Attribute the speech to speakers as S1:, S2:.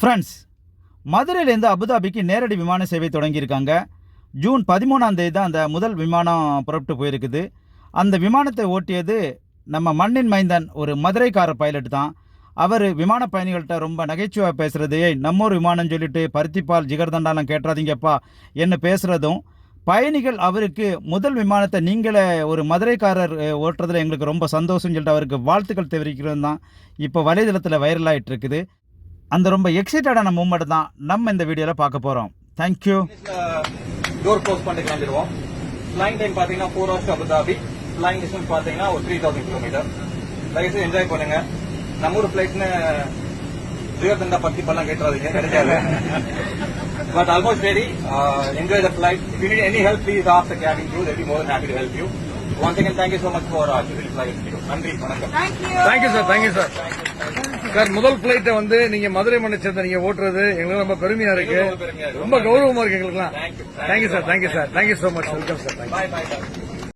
S1: Friends மதுரையிலேருந்து அபுதாபிக்கு நேரடி விமான சேவை தொடங்கியிருக்காங்க. ஜூன் பதிமூணாம் தேதி தான் அந்த முதல் விமானம் புறப்பட்டு போயிருக்குது. அந்த விமானத்தை ஓட்டியது நம்ம மண்ணின் மைந்தன் ஒரு மதுரைக்கார பைலட் தான். அவர் விமான பயணிகள்கிட்ட ரொம்ப நகைச்சுவாக பேசுகிறது ஏய் நம்ம ஒரு விமானம் சொல்லிட்டு பருத்திப்பால் ஜிகர்தண்டாலாம் கேட்டுறாதீங்கப்பா என்ன பேசுகிறதும் பயணிகள் அவருக்கு முதல் விமானத்தை நீங்களே ஒரு மதுரைக்காரர் ஓட்டுறதுல எங்களுக்கு ரொம்ப சந்தோஷம்னு சொல்லிட்டு அவருக்கு வாழ்த்துக்கள் தெரிவிக்கிறது தான். இப்போ வலைதளத்தில் வைரலாகிட்டு இருக்குது. அந்த ரொம்ப எக்ஸைட்டடான மூமெண்ட் தான் நம்ம இந்த வீடியோவில் பார்க்க போகிறோம் தேங்க்யூ
S2: டோர் க்ளோஸ் பண்ணிட்டு கிளம்பிடுவோம் ஃபிளைங் டைம் பாத்தீங்கன்னா four hours Abu Dhabi. Flying distance பாத்தீங்கன்னா ஒரு த்ரீ தௌசண்ட் கிலோமீட்டர் தயவுசெய்து என்ஜாய் பண்ணுங்க. நம்ம ஊர் ஃபிளைட்னு ஜியோதண்டா பத்தி பல்லாம் கேட்டுறாதீங்க. கிடைக்காது but almost ready enjoy the flight if you need any help please of the cabin crew very more happy to help you once again thank you so much for civil flight நன்றி வணக்கம்.
S3: Thank you sir thank you sir sir முதல் பிளைட்டை வந்து நீங்க மதுரை மண்ணை சேர்ந்த நீங்க ஓட்டுறது எங்களுக்கு ரொம்ப பெருமையா இருக்கு.
S2: ரொம்ப
S3: கௌரவமா இருக்கு எங்களுக்குலாம். Thank you sir thank you sir thank you so much welcome sir thank you